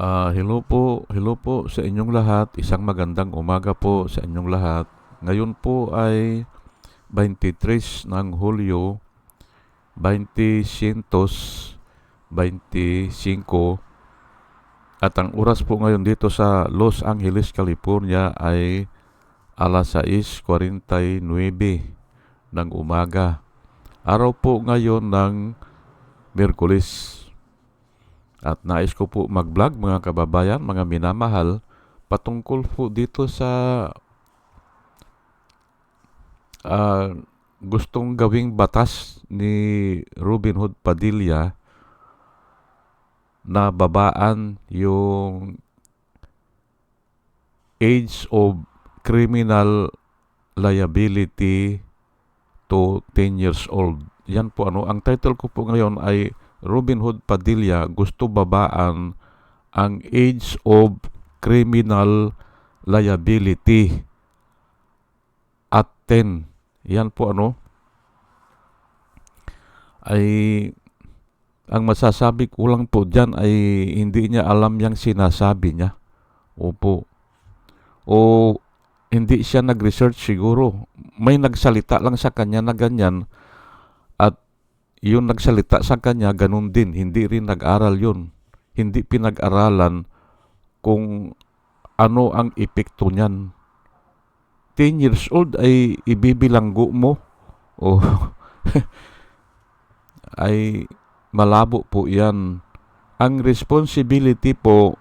Ah, hello po, hello po sa inyong lahat. Isang magandang umaga po sa inyong lahat. Ngayon po ay 23 ng Hulyo 2025 at ang oras po ngayon dito sa Los Angeles, California ay alas 6.49 ng umaga. Araw po ngayon ng Merkulis. At nais ko po mag-vlog mga kababayan, mga minamahal, patungkol po dito sa uh, gustong gawing batas ni Robin Hood Padilla na babaan yung age of criminal liability to 10 years old. Yan po ano, ang title ko po ngayon ay Robin Hood Padilla gusto babaan ang age of criminal liability at 10. Yan po ano ay ang masasabi ko lang po dyan ay hindi niya alam yung sinasabi niya. Opo. O hindi siya nag-research siguro. May nagsalita lang sa kanya na ganyan yung nagsalita sa kanya, ganun din. Hindi rin nag-aral yun. Hindi pinag-aralan kung ano ang epekto niyan. 10 years old ay ibibilanggo mo o ay malabo po yan. Ang responsibility po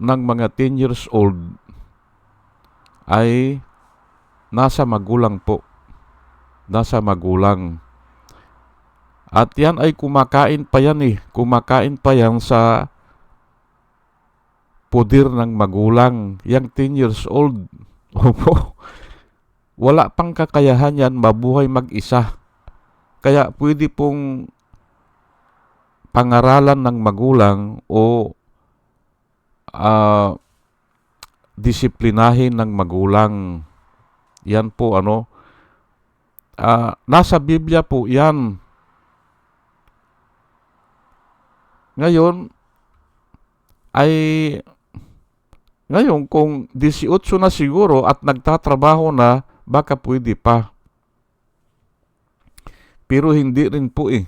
ng mga 10 years old ay nasa magulang po. Nasa magulang at yan ay kumakain pa yan eh. Kumakain pa yan sa pudir ng magulang. Yang 10 years old. Opo. Wala pang kakayahan yan mabuhay mag-isa. Kaya pwede pong pangaralan ng magulang o uh, disiplinahin ng magulang. Yan po ano. Uh, nasa Biblia po yan Ngayon, ay ngayon kung 18 na siguro at nagtatrabaho na, baka pwede pa. Pero hindi rin po eh.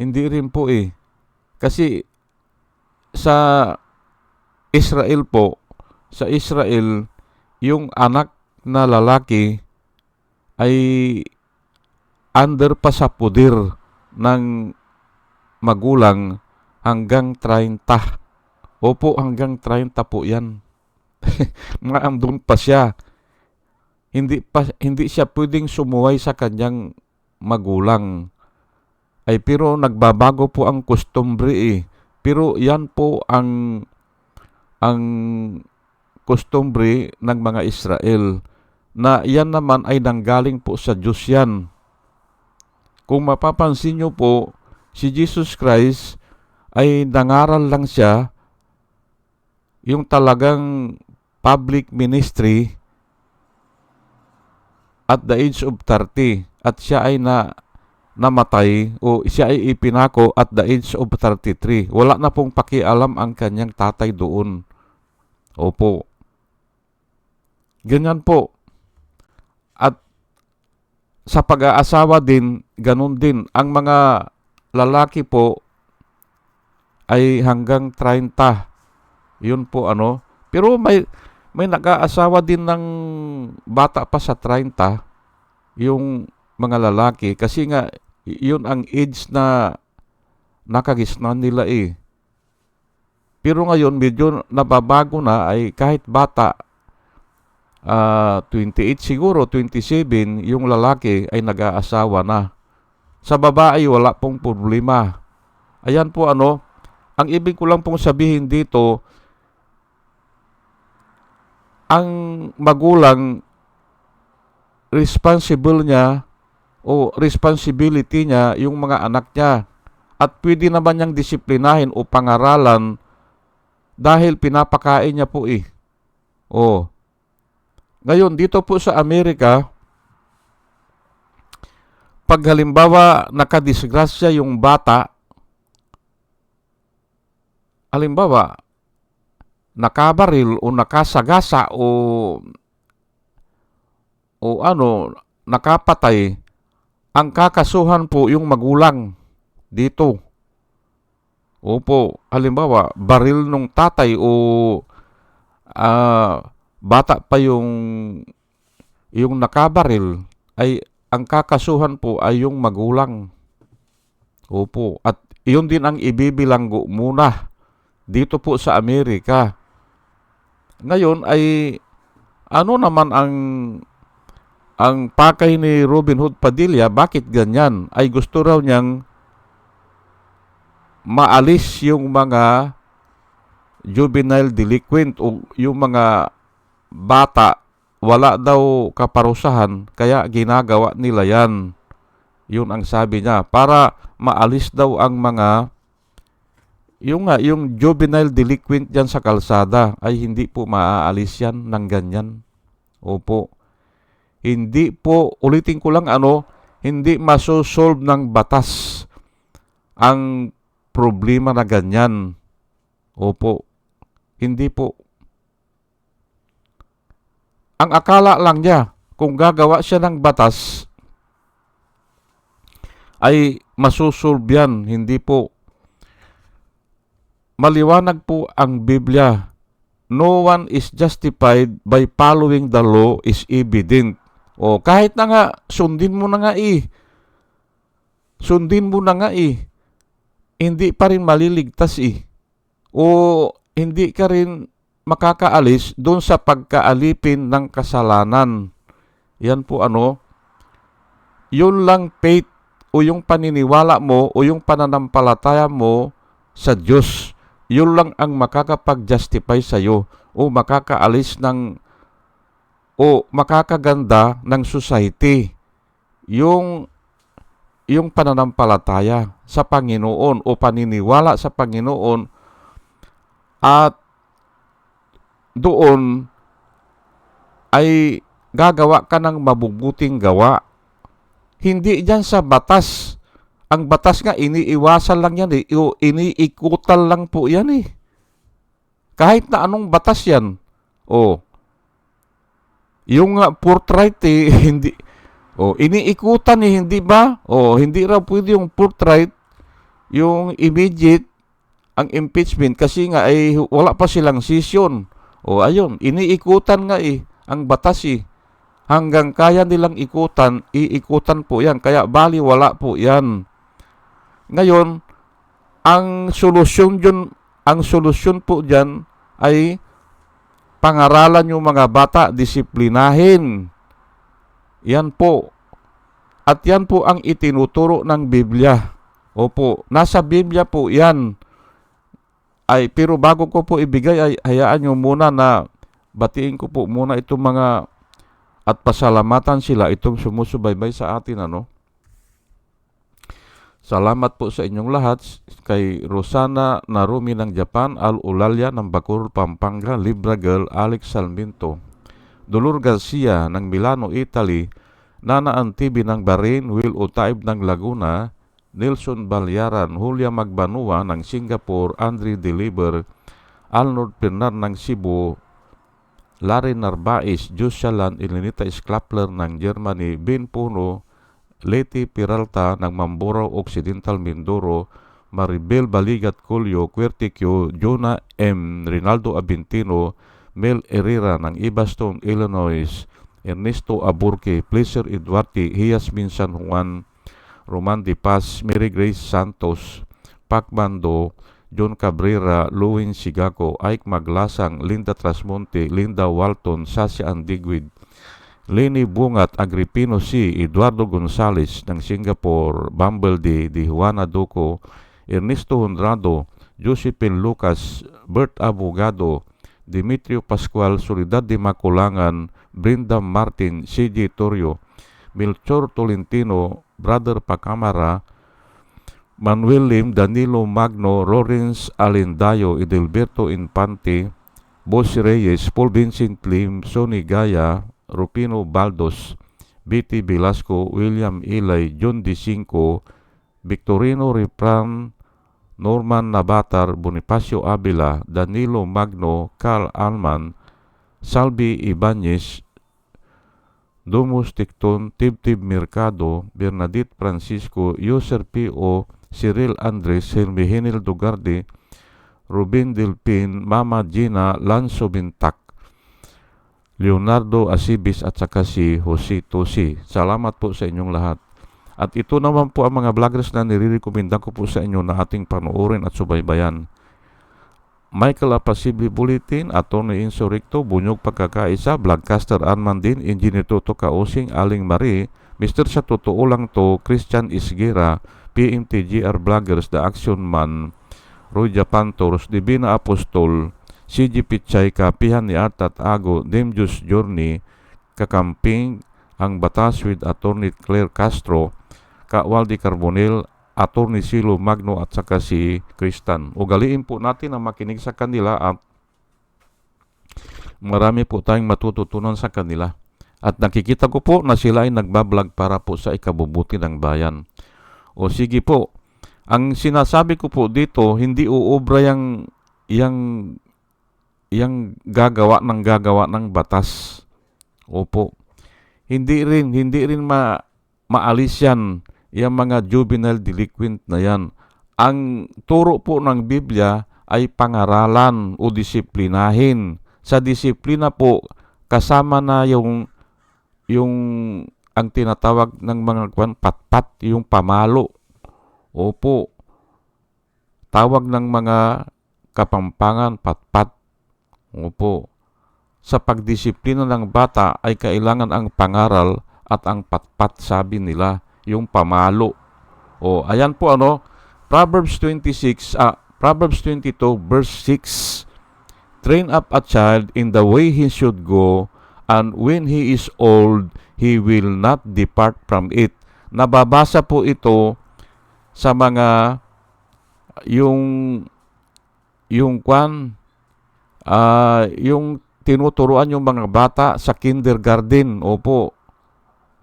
Hindi rin po eh. Kasi sa Israel po, sa Israel, yung anak na lalaki ay under pa sa pudir ng magulang hanggang 30. Opo, hanggang 30 po yan. Mga andun pa siya. Hindi, pa, hindi siya pwedeng sumuway sa kanyang magulang. Ay pero nagbabago po ang customary eh. Pero yan po ang ang customary ng mga Israel na yan naman ay nanggaling po sa Diyos yan. Kung mapapansin nyo po, si Jesus Christ ay nangaral lang siya yung talagang public ministry at the age of 30 at siya ay na namatay o siya ay ipinako at the age of 33. Wala na pong pakialam ang kanyang tatay doon. Opo. Ganyan po. At sa pag-aasawa din, ganun din. Ang mga lalaki po ay hanggang 30. Yun po ano. Pero may may nag-aasawa din ng bata pa sa 30 yung mga lalaki kasi nga yun ang age na nakagisnan nila eh. Pero ngayon medyo nababago na ay kahit bata uh, ah, 28 siguro, 27 yung lalaki ay nag-aasawa na. Sa babae, wala pong problema. Ayan po ano, ang ibig ko lang pong sabihin dito, ang magulang, responsible niya o responsibility niya yung mga anak niya. At pwede naman niyang disiplinahin o pangaralan dahil pinapakain niya po eh. Oh. Ngayon, dito po sa Amerika, pag halimbawa nakadisgrasya yung bata halimbawa, nakabaril o nakasagasa o o ano, nakapatay, ang kakasuhan po yung magulang dito. Opo, halimbawa, baril nung tatay o ah, bata pa yung yung nakabaril ay ang kakasuhan po ay yung magulang. Opo, at iyon din ang ibibilanggo muna dito po sa Amerika. Ngayon ay ano naman ang ang pakay ni Robin Hood Padilla, bakit ganyan? Ay gusto raw niyang maalis yung mga juvenile delinquent o yung mga bata wala daw kaparusahan kaya ginagawa nila yan. Yun ang sabi niya. Para maalis daw ang mga yung nga, yung juvenile delinquent dyan sa kalsada ay hindi po maaalis yan ng ganyan. Opo. Hindi po, ulitin ko lang ano, hindi masosolve ng batas ang problema na ganyan. Opo. Hindi po. Ang akala lang niya, kung gagawa siya ng batas, ay masusolve yan. Hindi po. Maliwanag po ang Biblia. No one is justified by following the law is evident. O kahit na nga, sundin mo na nga eh. Sundin mo na nga eh. Hindi pa rin maliligtas eh. O hindi ka rin makakaalis doon sa pagkaalipin ng kasalanan. Yan po ano, yun lang faith o yung paniniwala mo o yung pananampalataya mo sa Diyos. Yun lang ang makakapag-justify sa iyo o makakaalis ng o makakaganda ng society. Yung yung pananampalataya sa Panginoon o paniniwala sa Panginoon at doon ay gagawa ka ng mabubuting gawa. Hindi dyan sa batas. Ang batas nga, iniiwasan lang yan eh. Iniikutan lang po yan eh. Kahit na anong batas yan. O, yung uh, portrait eh, hindi, o, iniikutan eh, hindi ba? O, hindi raw pwede yung portrait, yung immediate, ang impeachment kasi nga ay wala pa silang session. O ayun, iniikutan nga eh, ang batas eh. Hanggang kaya nilang ikutan, iikutan po yan. Kaya bali wala po yan. Ngayon, ang solusyon dyan, ang solusyon po dyan ay pangaralan yung mga bata, disiplinahin. Yan po. At yan po ang itinuturo ng Biblia. Opo, nasa Biblia po yan ay pero bago ko po ibigay ay hayaan nyo muna na batiin ko po muna itong mga at pasalamatan sila itong sumusubaybay sa atin ano. Salamat po sa inyong lahat kay Rosana Narumi ng Japan, Al Ulalya ng Bacoor, Pampanga, Libra Girl, Alex Salminto, Dolor Garcia ng Milano, Italy, Nana Antibi ng Bahrain, Will Utaib ng Laguna, Nelson Balyaran, Julia Magbanua ng Singapore, Andre Deliver, Arnold Pernar ng Cebu, Larry Narvaez, Jushalan Elenita Sklapler ng Germany, Ben Puno, Leti Peralta ng Mamburao Occidental Mindoro, Maribel Baligat Colio, Querticio, Jonah M. Rinaldo Abintino, Mel Herrera ng Ibaston, Illinois, Ernesto Aburque, Pleasure Eduardi, Hiasmin San Juan, Roman Di Paz, Mary Grace Santos, Pacmando, John Cabrera, Luwin Sigaco, Ike Maglasang, Linda Trasmonte, Linda Walton, Sasha Andigwid, Lenny Bungat, Agripino C., Eduardo Gonzales ng Singapore, Bumble D., Di Juana Duco, Ernesto Honrado, Josephine Lucas, Bert Abogado, Dimitrio Pascual, Solidad de Maculangan, Brenda Martin, CJ Torrio, Melchor Tolentino, Brother Pacamara, Manuel Lim, Danilo Magno, Lawrence Alendayo, Edelberto Infante, Boss Reyes, Paul Vincent Lim, Sonny Gaya, Rupino Baldos, Betty Velasco, William Ilay, John D. Cinco, Victorino Repran, Norman Nabatar, Bonifacio Avila, Danilo Magno, Carl Alman, Salvi Ibanez, Domus Ticton, Tibtib Mercado, Bernadette Francisco, User P.O., Cyril Andres, Hermihenil Dugarde, Ruben Delpin, Mama Gina, Lanzo Bintak, Leonardo Asibis at saka si Jose Tosi. Salamat po sa inyong lahat. At ito naman po ang mga vloggers na nire-recommenda ko po sa inyo na ating panoorin at subaybayan. Michael Apasibli Bulletin, Atty. Insurrecto, Bunyog Pagkakaisa, Vlogcaster Arman din, Engineer Toto Kausing, Aling Marie, Mr. Sa Totoo Lang To, Christian Isgera, PMTGR Vloggers, The Action Man, Roy Japan Tours, Divina Apostol, CG Pichay, Kapihan ni Art at Ago, Demjus Journey, Kakamping, ang Batas with Attorney Claire Castro, Ka Waldi Carbonel, Attorney Silo Magno at saka si Kristan. Ugaliin po natin ang makinig sa kanila at marami po tayong matututunan sa kanila. At nakikita ko po na sila ay nagbablog para po sa ikabubuti ng bayan. O sige po, ang sinasabi ko po dito, hindi uubra yang yang yang gagawa ng gagawa ng batas. Opo. Hindi rin hindi rin ma maalis yan yung mga juvenile delinquent na yan. Ang turo po ng Biblia ay pangaralan o disiplinahin. Sa disiplina po kasama na yung yung ang tinatawag ng mga kwan patpat, yung pamalo. Opo. Tawag ng mga kapampangan patpat. Opo. Sa pagdisiplina ng bata ay kailangan ang pangaral at ang patpat sabi nila yung pamalo. O ayan po ano, Proverbs 26, ah, Proverbs 22 verse 6. Train up a child in the way he should go, and when he is old, he will not depart from it. Nababasa po ito sa mga yung yung kwan ah yung tinuturuan yung mga bata sa kindergarten. Opo.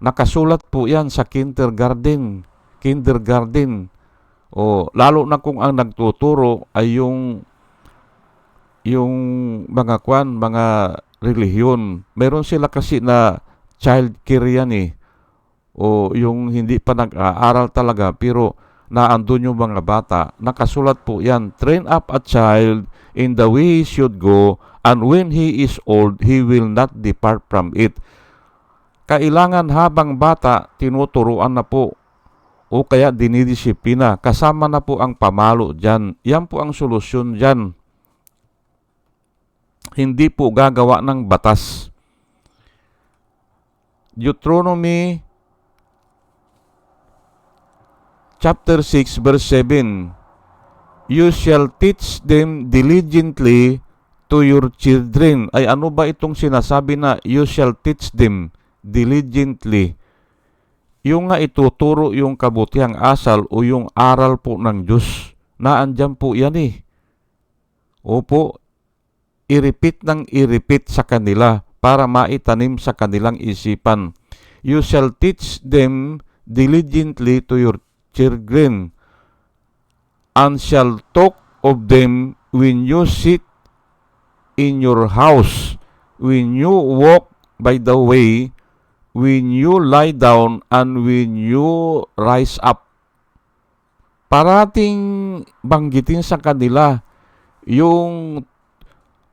Nakasulat po yan sa kindergarten. Kindergarten. O, lalo na kung ang nagtuturo ay yung yung mga kwan, mga relihiyon. Meron sila kasi na child care yan eh. O yung hindi pa nag-aaral talaga pero naandun yung mga bata. Nakasulat po yan. Train up a child in the way he should go and when he is old, he will not depart from it kailangan habang bata tinuturuan na po o kaya dinidisiplina. Kasama na po ang pamalo dyan. Yan po ang solusyon dyan. Hindi po gagawa ng batas. Deuteronomy chapter 6 verse 7 You shall teach them diligently to your children. Ay ano ba itong sinasabi na you shall teach them? Diligently. Yung nga ituturo yung kabutihang asal o yung aral po ng Diyos. Naandyan po yan eh. Opo, i-repeat ng i-repeat sa kanila para maitanim sa kanilang isipan. You shall teach them diligently to your children and shall talk of them when you sit in your house, when you walk by the way, when you lie down and when you rise up. Parating banggitin sa kanila yung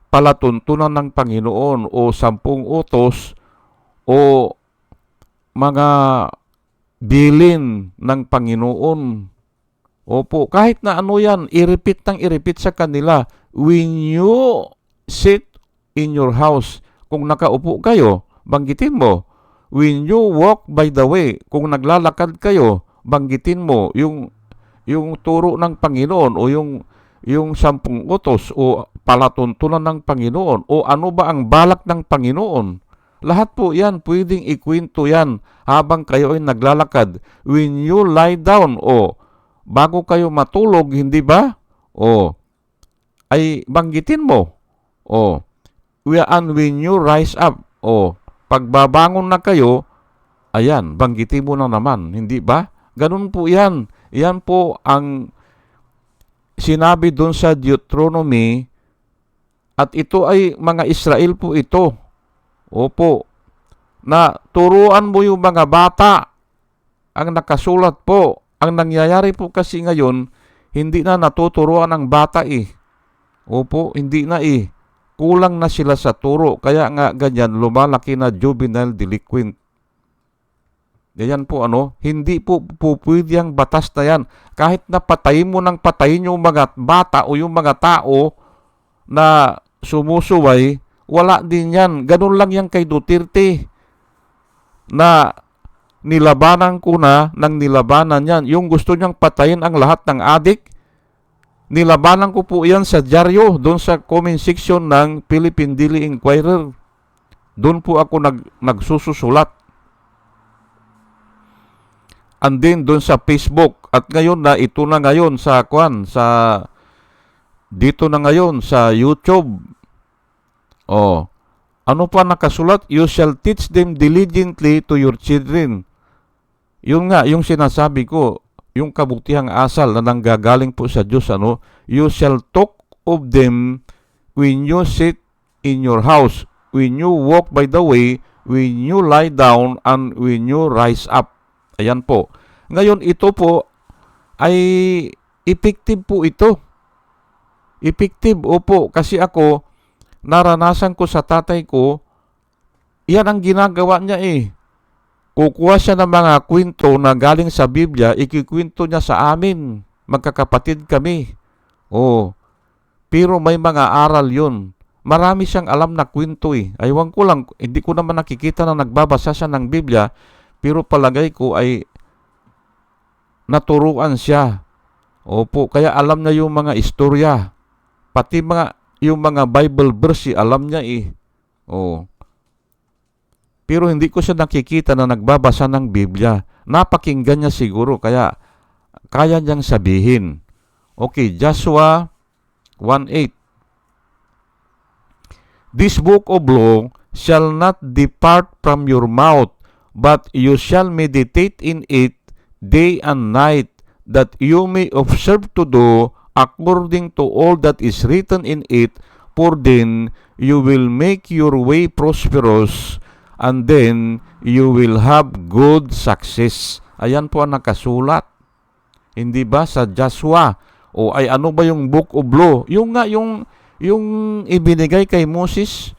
palatuntunan ng Panginoon o sampung utos o mga bilin ng Panginoon. Opo, kahit na ano yan, i-repeat ng i-repeat sa kanila. When you sit in your house, kung nakaupo kayo, banggitin mo, when you walk by the way, kung naglalakad kayo, banggitin mo yung yung turo ng Panginoon o yung yung sampung utos o palatuntunan ng Panginoon o ano ba ang balak ng Panginoon. Lahat po yan, pwedeng ikwento yan habang kayo ay naglalakad. When you lie down o bago kayo matulog, hindi ba? O ay banggitin mo. O and when you rise up, o Pagbabangon na kayo, ayan, banggitin mo na naman, hindi ba? Ganun po yan. Yan po ang sinabi doon sa Deuteronomy at ito ay mga Israel po ito. Opo. Na turuan mo yung mga bata ang nakasulat po. Ang nangyayari po kasi ngayon, hindi na natuturuan ang bata eh. Opo, hindi na eh. Kulang na sila sa turo. Kaya nga ganyan, lumalaki na juvenile delinquent. Yan po ano, hindi po, po pwede ang batas na yan. Kahit na patayin mo ng patayin yung mga bata o yung mga tao na sumusuway, wala din yan. Ganun lang yan kay Duterte na nilabanan ko na ng nilabanan yan. Yung gusto niyang patayin ang lahat ng adik, nilabanan ko po yan sa dyaryo, doon sa comment section ng Philippine Daily Inquirer. Doon po ako nag, nagsususulat. And then doon sa Facebook at ngayon na ito na ngayon sa kwan sa dito na ngayon sa YouTube. Oh. Ano pa nakasulat? You shall teach them diligently to your children. Yun nga, yung sinasabi ko, yung kabutihang asal na nanggagaling po sa Diyos, ano, you shall talk of them when you sit in your house, when you walk by the way, when you lie down, and when you rise up. Ayan po. Ngayon, ito po ay effective po ito. Effective, opo. Kasi ako, naranasan ko sa tatay ko, yan ang ginagawa niya eh. Kukuha siya ng mga kwento na galing sa Biblia, ikikwento niya sa amin. Magkakapatid kami. Oh. Pero may mga aral yun. Marami siyang alam na kwento eh. Aywan ko lang, hindi ko naman nakikita na nagbabasa siya ng Biblia, pero palagay ko ay naturuan siya. Opo, kaya alam niya yung mga istorya. Pati mga, yung mga Bible verse, alam niya eh. Oh. Pero hindi ko siya nakikita na nagbabasa ng Biblia. Napakinggan niya siguro, kaya kaya niyang sabihin. Okay, Joshua 1.8 This book of law shall not depart from your mouth, but you shall meditate in it day and night, that you may observe to do according to all that is written in it, for then you will make your way prosperous, and then you will have good success. Ayan po ang nakasulat. Hindi ba sa Joshua? O ay ano ba yung book of law? Yung nga, yung, yung ibinigay kay Moses,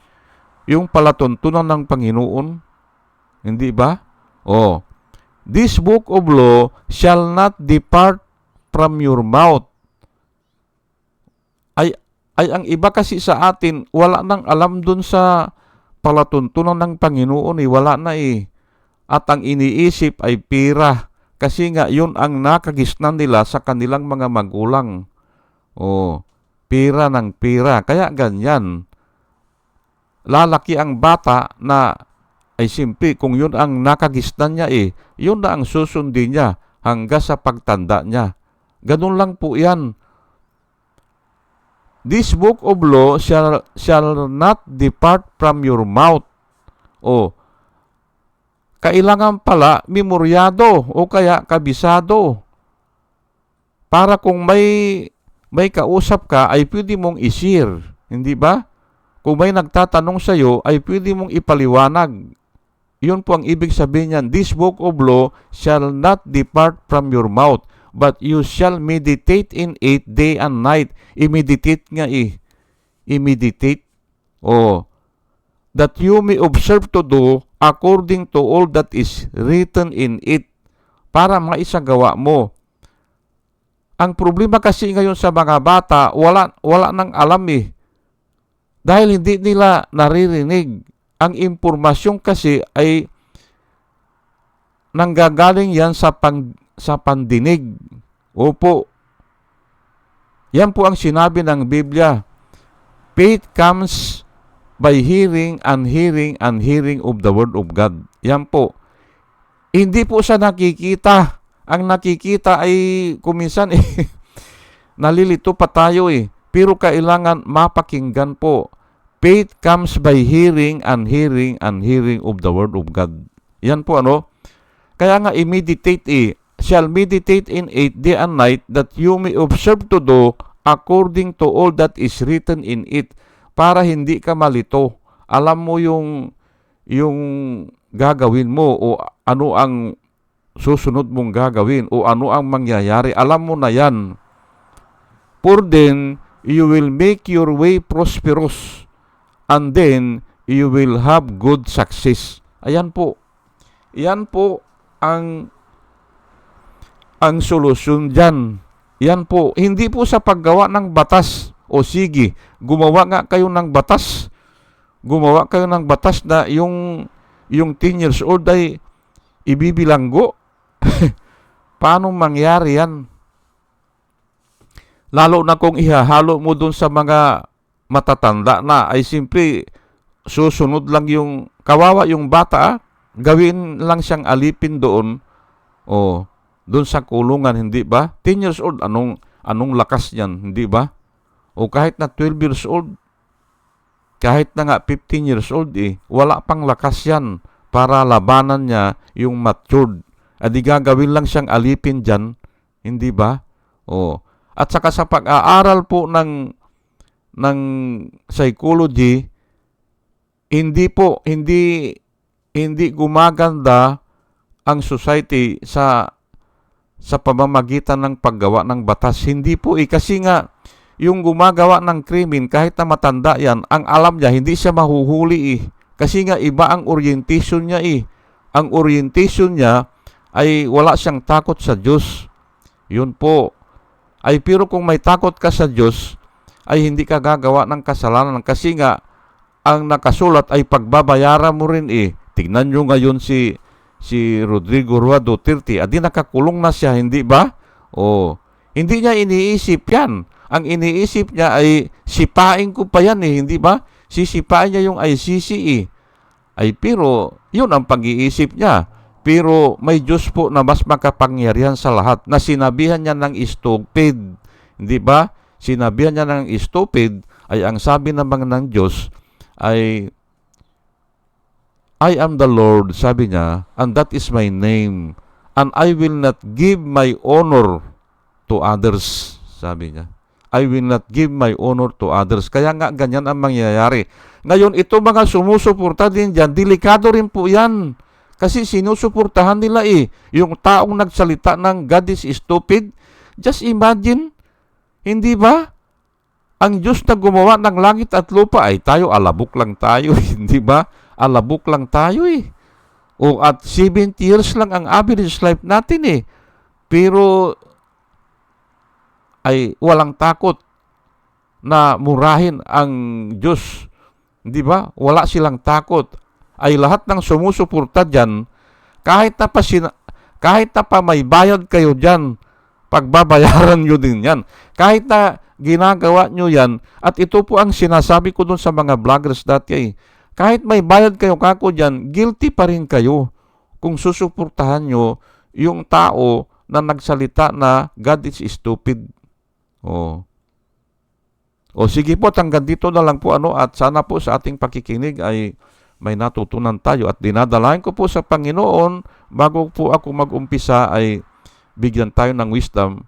yung palatuntunan ng Panginoon. Hindi ba? O, This book of law shall not depart from your mouth. Ay, ay ang iba kasi sa atin, wala nang alam dun sa palatuntunan ng Panginoon eh, wala na eh. At ang iniisip ay pira. Kasi nga, yun ang nakagisnan nila sa kanilang mga magulang. Oh, pira ng pira. Kaya ganyan. Lalaki ang bata na ay simple kung yun ang nakagisnan niya eh, yun na ang susundin niya hangga sa pagtanda niya. Ganun lang po yan. This book of law shall, shall not depart from your mouth. O, kailangan pala memoryado o kaya kabisado. Para kung may may kausap ka ay pwede mong isir, hindi ba? Kung may nagtatanong sa iyo ay pwede mong ipaliwanag yun po ang ibig sabihin niyan, this book of law shall not depart from your mouth, but you shall meditate in it day and night. I-meditate nga eh. I-meditate. Oh. That you may observe to do according to all that is written in it. Para maisagawa mo. Ang problema kasi ngayon sa mga bata, wala, wala nang alam eh. Dahil hindi nila naririnig ang impormasyon kasi ay nanggagaling yan sa, pang, sa pandinig. Opo. Yan po ang sinabi ng Biblia. Faith comes by hearing and hearing and hearing of the Word of God. Yan po. Hindi po sa nakikita. Ang nakikita ay kuminsan eh, nalilito pa tayo eh. Pero kailangan mapakinggan po Faith comes by hearing and hearing and hearing of the word of God. Yan po ano. Kaya nga i-meditate eh. Shall meditate in it day and night that you may observe to do according to all that is written in it para hindi ka malito. Alam mo yung yung gagawin mo o ano ang susunod mong gagawin o ano ang mangyayari. Alam mo na yan. For then, you will make your way prosperous and then you will have good success. Ayan po. Yan po ang ang solusyon dyan. Yan po. Hindi po sa paggawa ng batas. O sige, gumawa nga kayo ng batas. Gumawa kayo ng batas na yung yung 10 years old ay ibibilanggo. Paano mangyari yan? Lalo na kung ihahalo mo dun sa mga matatanda na ay simple susunod lang yung kawawa yung bata, ah. gawin lang siyang alipin doon o doon sa kulungan, hindi ba? 10 years old, anong anong lakas niyan, hindi ba? O kahit na 12 years old, kahit na nga 15 years old eh, wala pang lakas yan para labanan niya yung matured. Adi gagawin lang siyang alipin dyan, hindi ba? O, at saka sa pag-aaral po ng ng psychology, hindi po hindi hindi gumaganda ang society sa sa pamamagitan ng paggawa ng batas. Hindi po eh kasi nga yung gumagawa ng krimen kahit na matanda yan, ang alam niya hindi siya mahuhuli eh. Kasi nga iba ang orientation niya eh. Ang orientation niya ay wala siyang takot sa Diyos. Yun po. Ay pero kung may takot ka sa Diyos, ay hindi ka gagawa ng kasalanan kasi nga ang nakasulat ay pagbabayaran mo rin eh. Tignan nyo ngayon si si Rodrigo Rua Duterte. Adi nakakulong na siya, hindi ba? O, hindi niya iniisip yan. Ang iniisip niya ay sipain ko pa yan eh, hindi ba? Sisipain niya yung ICC eh. Ay pero, yun ang pag-iisip niya. Pero may Diyos po na mas makapangyarihan sa lahat na sinabihan niya ng stupid. Hindi ba? Sinabihan niya ng stupid ay ang sabi naman ng Diyos ay I am the Lord, sabi niya, and that is my name. And I will not give my honor to others, sabi niya. I will not give my honor to others. Kaya nga ganyan ang mangyayari. Ngayon, ito mga sumusuporta din dyan, delikado rin po yan. Kasi sinusuportahan nila eh. Yung taong nagsalita ng God is stupid. Just imagine, hindi ba? Ang Diyos na gumawa ng langit at lupa ay tayo alabok lang tayo, hindi ba? Alabok lang tayo eh. O at 70 years lang ang average life natin eh. Pero ay walang takot na murahin ang Diyos. Di ba? Wala silang takot. Ay lahat ng sumusuporta dyan, kahit na pa, sina- kahit na pa may bayad kayo dyan, pagbabayaran nyo din yan. Kahit na ginagawa nyo yan, at ito po ang sinasabi ko dun sa mga vloggers dati eh, kahit may bayad kayo kako dyan, guilty pa rin kayo kung susuportahan nyo yung tao na nagsalita na God is stupid. Oh. O sige po, hanggang dito na lang po ano at sana po sa ating pakikinig ay may natutunan tayo at dinadalayan ko po sa Panginoon bago po ako mag-umpisa ay bigyan tayo ng wisdom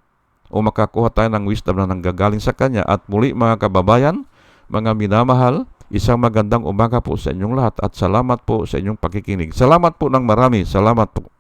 o makakuha tayo ng wisdom na nanggagaling sa Kanya. At muli mga kababayan, mga minamahal, isang magandang umaga po sa inyong lahat at salamat po sa inyong pakikinig. Salamat po ng marami. Salamat po.